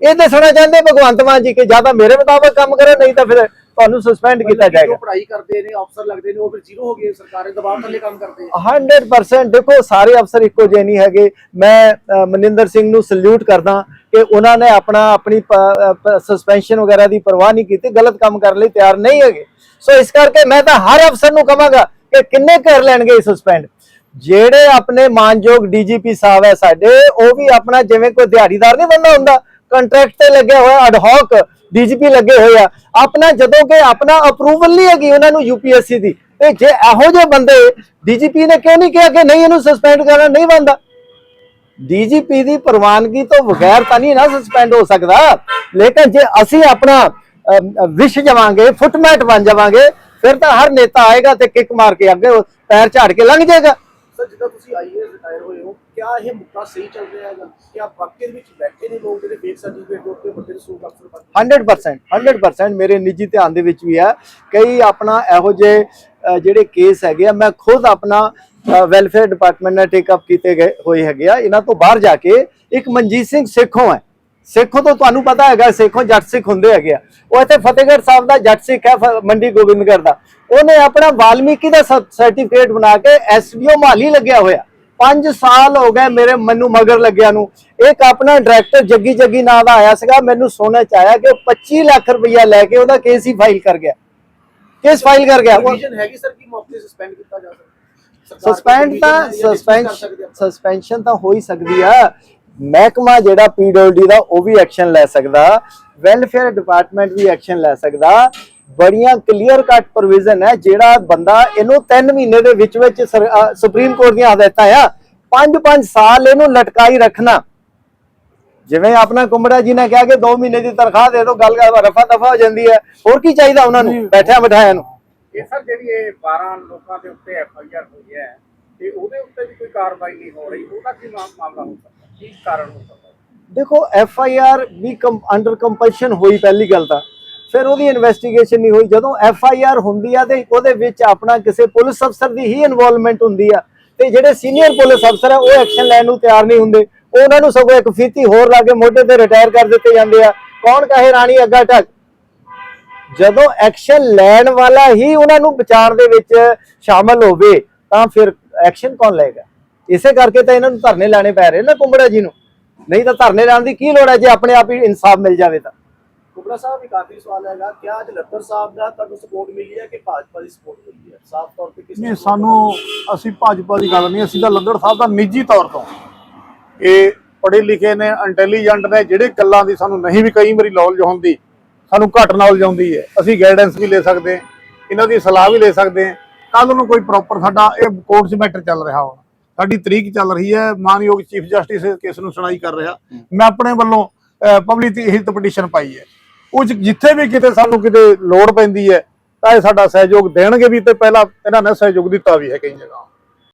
ਇਹ ਦੱਸਣਾ ਚਾਹੁੰਦੇ ਭਗਵੰਤ ਮਾਨ ਜੀ ਕਿ ਜਾਂ ਤਾਂ ਮੇਰੇ ਮੁਤਾਬਕ ਕੰਮ ਕਰੋ, ਨਹੀਂ ਤਾਂ ਫਿਰ ਤੁਹਾਨੂੰ ਸਸਪੈਂਡ ਕੀਤਾ ਜਾਏਗਾ। ਜੋ ਪੜ੍ਹਾਈ ਕਰਦੇ ਨੇ ਅਫਸਰ ਲੱਗਦੇ ਨੇ ਉਹ ਫਿਰ ਜ਼ੀਰੋ ਹੋ ਗਏ ਸਰਕਾਰੀ ਦਬਾਅ ਥੱਲੇ ਕੰਮ ਕਰਦੇ ਆ। 100% ਦੇਖੋ ਸਾਰੇ ਅਫਸਰ ਇੱਕੋ ਜਿਹੇ ਨਹੀਂ ਹੈਗੇ। ਮੈਂ ਮਨਿੰਦਰ ਸਿੰਘ ਨੂੰ ਸਲੂਟ ਕਰਦਾ ਕਿ ਉਹਨਾਂ ਨੇ ਆਪਣਾ ਆਪਣੀ ਸਸਪੈਂਸ਼ਨ ਵਗੈਰਾ ਦੀ ਪਰਵਾਹ ਨਹੀਂ ਕੀਤੀ ਗਲਤ ਕੰਮ ਕਰਨ ਲਈ ਤਿਆਰ ਨਹੀਂ ਹੈਗੇ। ਸੋ ਇਸ ਕਰਕੇ ਮੈਂ ਤਾਂ ਹਰ ਅਫਸਰ ਨੂੰ ਕਹਾਂਗਾ ਕਿ ਕਿੰਨੇ ਕਰ ਲੈਣਗੇ ਸਸਪੈਂਡ ਜਿਹੜੇ ਆਪਣੇ ਮਾਨਯੋਗ ਡੀਜੀਪੀ ਸਾਹਿਬ ਹੈ ਸਾਡੇ ਉਹ ਵੀ ਆਪਣਾ ਜਿਵੇਂ ਕੋਈ ਦਿਹਾੜੀਦਾਰ ਨਹੀਂ ਬੰਦਾ ਹੁੰਦਾ। ਕੰਟਰੈਕਟ ਤੇ ਲੱਗਿਆ ਹੋਇਆ ਅਡ ਡੀਜੀਪੀ ਲੱਗੇ ਹੋਏ ਆ। ਆਪਣਾ ਜਦੋਂ ਕਿ ਆਪਣਾ ਅਪਰੂਵਲ ਨਹੀਂ ਹੈਗੀ ਉਹਨਾਂ ਨੂੰ ਯੂਪੀਐਸਸੀ ਦੀ, ਤੇ ਜੇ ਇਹੋ ਜਿਹੇ ਬੰਦੇ ਡੀਜੀਪੀ ਨੇ ਕਿਉਂ ਨਹੀਂ ਕਿਹਾ ਕਿ ਨਹੀਂ ਇਹਨੂੰ ਸਸਪੈਂਡ ਕਰਨਾ, ਨਹੀਂ ਬੰਦਾ ਡੀਜੀਪੀ ਦੀ ਪ੍ਰਵਾਨਗੀ ਤੋਂ ਬਗੈਰ ਤਾਂ ਨਹੀਂ ਨਾ ਸਸਪੈਂਡ ਹੋ ਸਕਦਾ। ਲੇਕਿਨ ਜੇ ਅਸੀਂ ਆਪਣਾ ਵਿਸ਼ ਜਾਵਾਂਗੇ ਫੁੱਟਮੈਟ ਬਣ ਜਾਵਾਂਗੇ, ਫਿਰ ਤਾਂ ਹਰ ਨੇਤਾ ਆਏਗਾ ਤੇ ਕਿੱਕ ਮਾਰ ਕੇ ਅੱਗੇ ਪੈਰ ਝਾੜ ਕੇ ਲੰਘ ਜਾਏਗਾ। ਸਰ ਜਿੱਦਾਂ ਤੁਸੀਂ ਆਈਏ ਰਿਟਾਇਰ ਹੋਏ ਹੋ ਕਿਆ ਇਹ ਮੁੱਦਾ ਸਹੀ ਚੱਲ ਰਿਹਾ ਹੈਗਾ? ਕਿਆ ਵਾਕਈ ਦੇ ਵਿੱਚ ਬੈਠੇ ਨੇ ਲੋਕ ਜਿਹੜੇ ਫੇਕ ਸਰਟੀਫਿਕੇਟ ਦੇ ਉੱਤੇ ਵੱਡੇ ਰਸੂਖ ਅਫਸਰ ਬਣ 100% 100% ਮੇਰੇ ਨਿੱਜੀ ਧਿਆਨ ਦੇ ਵਿੱਚ ਵੀ ਹੈ। ਕਈ ਆਪਣਾ ਇਹੋ ਜਿਹੇ ਜਿਹੜੇ ਕੇਸ ਹੈਗੇ ਆ, ਮੈਂ ਖੁਦ ਆਪਣਾ ਵੈਲਫੇਅਰ ਡਿਪਾਰਟਮੈਂਟ ਨਾਲ ਟੇਕ ਅਪ ਕੀਤੇ ਗਏ ਹੋਏ ਹੈਗੇ ਆ। ਇਹਨਾਂ ਤੋਂ ਬਾਹਰ ਜਾ ਕੇ ਇੱਕ ਮਨਜੀਤ ਸਿੰਘ ਸੇਖੋਂ ਹੈ। ਸੇਖੋਂ ਤੋਂ ਤੁਹਾਨੂੰ ਪਤਾ ਹੈਗਾ, ਸੇਖੋਂ ਜੱਟ ਸਿੱਖ ਹੁੰਦੇ ਹੈਗੇ ਆ। ਉਹ ਇੱਥੇ ਫਤਿਹਗੜ੍ਹ ਸਾਹਿਬ ਦਾ ਜੱਟ ਸਿੱਖ ਹੈ ਮੰਡੀ ਗੋਬਿੰਦਗੜ੍ਹ ਦਾ। ਉਹਨੇ ਆਪਣਾ ਵਾਲਮੀਕੀ ਦਾ ਸਰਟੀਫਿਕੇਟ ਬਣਾ ਕੇ ਐਸਡੀਓ ਮਾਲੀ ਲੱਗਿਆ ਹੋਇਆ। 5 ਸਾਲ ਹੋ ਗਏ ਮੇਰੇ ਮੈਨੂੰ ਮਗਰ ਲੱਗਿਆ ਨੂੰ। ਇੱਕ ਆਪਣਾ ਡਾਇਰੈਕਟਰ ਜੱਗੀ ਜੱਗੀ ਨਾਂ ਦਾ ਆਇਆ ਸੀਗਾ ਮੈਨੂੰ ਸੁਣਨ ਚ ਆਇਆ ਕਿ ਉਹ 25 ਲੱਖ ਰੁਪਇਆ ਲੈ ਕੇ ਉਹਦਾ ਕੇਸ ਹੀ ਫਾਈਲ ਕਰ ਗਿਆ। ਕੇਸ ਫਾਈਲ ਕਰ ਗਿਆ। ਹੈਗੀ ਸਰ ਕਿ ਮੌਕੇ ਸਸਪੈਂਡ ਕੀਤਾ ਜਾ ਸਕਦਾ? ਸਸਪੈਂਡ ਤਾਂ ਆਪਾਂ? ਸਸਪੈਂਸ਼ਨ ਤਾਂ ਹੋ ਹੀ ਸਕਦੀ ਆ। ਮਹਿਕਮਾ ਜਿਹੜਾ ਪੀਡਬਲਯੂ ਦਾ ਉਹ ਵੀ ਐਕਸ਼ਨ ਲੈ ਸਕਦਾ। ਵੈਲਫੇਅਰ ਡਿਪਾਰਟਮੈਂਟ ਵੀ ਐਕਸ਼ਨ ਲੈ ਸਕਦਾ। ਬੜੀਆਂ ਕਲੀਅਰ ਕੱਟ ਪ੍ਰੋਵੀਜ਼ਨ ਹੈ ਜਿਹੜਾ ਬੰਦਾ ਇਹਨੂੰ 3 ਮਹੀਨੇ ਦੇ ਵਿੱਚ ਵਿੱਚ ਸੁਪਰੀਮ ਕੋਰਟ ਦੀਆਂ ਹਦਾਇਤਾਂ ਆ 5-5 ਸਾਲ ਇਹਨੂੰ ਲਟਕਾਈ ਰੱਖਣਾ। ਜਿਵੇਂ ਆਪਣਾ ਕੁੰਬੜਾ ਜੀ ਨੇ ਕਿਹਾ ਕਿ 2 ਮਹੀਨੇ ਦੀ ਤਨਖਾਹ ਦੇ ਦਿਓ ਗੱਲ ਰਫਾ ਦਫਾ ਹੋ ਜਾਂਦੀ ਹੈ। ਹੋਰ ਕੀ ਚਾਹੀਦਾ ਉਹਨਾਂ ਨੂੰ ਬੈਠਿਆਂ ਬਿਠਾਇਆਂ ਨੂੰ? ਇਹ ਸਰ ਜਿਹੜੀ ਇਹ 12 ਲੋਕਾਂ ਦੇ ਉੱਤੇ ਐਫ ਆਈ ਆਰ ਹੋਈ ਹੈ ਤੇ ਉਹਦੇ ਉੱਤੇ ਵੀ ਕੋਈ ਕਾਰਵਾਈ ਨਹੀਂ ਹੋ ਰਹੀ ਉਹਦਾ ਕੀ ਮਾਮਲਾ ਹੋ ਸਕਦਾ? ਕੀ ਕਾਰਨ ਹੋ ਸਕਦਾ? ਦੇਖੋ ਐਫ ਆਈ ਆਰ ਵੀ ਅੰਡਰ ਕੰਪਲਸ਼ਨ ਹੋਈ ਪਹਿਲੀ ਗੱਲ ਤਾਂ। ਫਿਰ ਉਹਦੀ ਇਨਵੈਸਟੀਗੇਸ਼ਨ ਨਹੀਂ ਹੋਈ। ਜਦੋਂ ਐਫ ਆਈ ਆਰ ਹੁੰਦੀ ਆ ਤੇ ਉਹਦੇ ਵਿੱਚ ਆਪਣਾ ਕਿਸੇ ਪੁਲਿਸ ਅਫਸਰ ਦੀ ਹੀ ਇਨਵੋਲਵਮੈਂਟ ਹੁੰਦੀ ਆ। ਤੇ ਜਿਹੜੇ ਸੀਨੀਅਰ ਪੁਲਿਸ ਅਫਸਰ ਆ, ਉਹ ਐਕਸ਼ਨ ਲੈਣ ਨੂੰ ਤਿਆਰ ਨਹੀਂ ਹੁੰਦੇ। ਉਹਨਾਂ ਨੂੰ ਸਗੋਂ ਇੱਕ ਫੀਤੀ ਹੋਰ ਲਾ ਕੇ ਮੋਢੇ ਤੇ ਰਿਟਾਇਰ ਕਰ ਦਿੱਤੇ ਜਾਂਦੇ ਆ। ਕੌਣ ਕਹੇ ਰਾਣੀ ਅੱਗਾ ਟਕ ਜਦੋਂ ਐਕਸ਼ਨ ਲੈਣ ਵਾਲਾ ਹੀ ਉਹਨਾਂ ਨੂੰ ਵਿਚਾਰ ਦੇ ਵਿੱਚ ਸ਼ਾਮਲ ਹੋਵੇ, ਤਾਂ ਫਿਰ ਐਕਸ਼ਨ ਕੌਣ ਲਏਗਾ? ਇਸੇ ਕਰਕੇ ਤਾਂ ਇਹਨਾਂ ਨੂੰ ਧਰਨੇ ਲਾਣੇ ਪੈ ਰਹੇ ਨਾ ਕੁੰਬੜਾ ਜੀ ਨੂੰ। ਨਹੀਂ ਤਾਂ ਧਰਨੇ ਲਾਉਣ ਦੀ ਕੀ ਲੋੜ ਹੈ ਜੇ ਆਪਣੇ ਆਪ ਹੀ ਇਨਸਾਫ ਮਿਲ ਜਾਵੇ ਤਾਂ। ਕੁਬਰਾ ਸਾਹਿਬ ਇੱਕ ਆਖਰੀ ਸਵਾਲ ਹੈਗਾ ਕਿ ਅੱਜ ਲੱਤਰ ਸਾਹਿਬ ਦਾ ਤੁਹਾਨੂੰ ਸਪੋਰਟ ਮਿਲੀ ਹੈ ਕਿ ਭਾਜਪਾ ਦੀ ਸਪੋਰਟ ਮਿਲੀ ਹੈ? ਸਾਫ਼ ਤੌਰ ਤੇ ਕਿਸ ਨਹੀਂ ਸਾਨੂੰ ਅਸੀਂ ਭਾਜਪਾ ਦੀ ਗੱਲ ਨਹੀਂ ਅਸੀਂ ਤਾਂ ਲੱਦੜ ਸਾਹਿਬ ਦਾ ਨਿੱਜੀ ਤੌਰ ਤੋਂ। ਇਹ ਪੜ੍ਹੇ ਲਿਖੇ ਨੇ ਇੰਟੈਲੀਜੈਂਟ ਨੇ ਜਿਹੜੇ ਗੱਲਾਂ ਦੀ ਸਾਨੂੰ ਨਹੀਂ ਵੀ ਕਈ ਵਾਰੀ ਨੌਲੇਜ ਹੁੰਦੀ ਸਾਨੂੰ ਘੱਟ ਨੌਲੇਜ ਆਉਂਦੀ ਹੈ। ਅਸੀਂ ਗਾਈਡੈਂਸ ਵੀ ਲੈ ਸਕਦੇ ਹਾਂ ਇਹਨਾਂ ਦੀ ਸਲਾਹ ਵੀ ਲੈ ਸਕਦੇ ਹਾਂ। ਕੱਲ ਨੂੰ ਕੋਈ ਪ੍ਰੋਪਰ ਸਾਡਾ ਇਹ ਕੋਰਟ 'ਚ ਮੈਟਰ ਚੱਲ ਰਿਹਾ ਹੁਣ। ਸਾਡੀ ਤਰੀਕ ਚੱਲ ਰਹੀ ਹੈ ਮਾਨਯੋਗ ਚੀਫ ਜਸਟਿਸ ਕੇਸ ਨੂੰ ਸੁਣਾਈ ਕਰ ਰਿਹਾ। ਮੈਂ ਆਪਣੇ ਵੱਲੋਂ ਪਬਲਿਕ ਹਿੱਤ ਪਟੀਸ਼ਨ ਪਾਈ ਹੈ। ਉਹ ਜਿੱਥੇ ਵੀ ਕਿਤੇ ਸਾਨੂੰ ਕਿਤੇ ਲੋੜ ਪੈਂਦੀ ਹੈ, ਤਾਂ ਇਹ ਸਾਡਾ ਸਹਿਯੋਗ ਦੇਣਗੇ ਵੀ ਤੇ ਪਹਿਲਾਂ ਇਹਨਾਂ ਨੇ ਸਹਿਯੋਗ ਦਿੱਤਾ ਵੀ ਹੈ ਕਈ ਜਗ੍ਹਾ।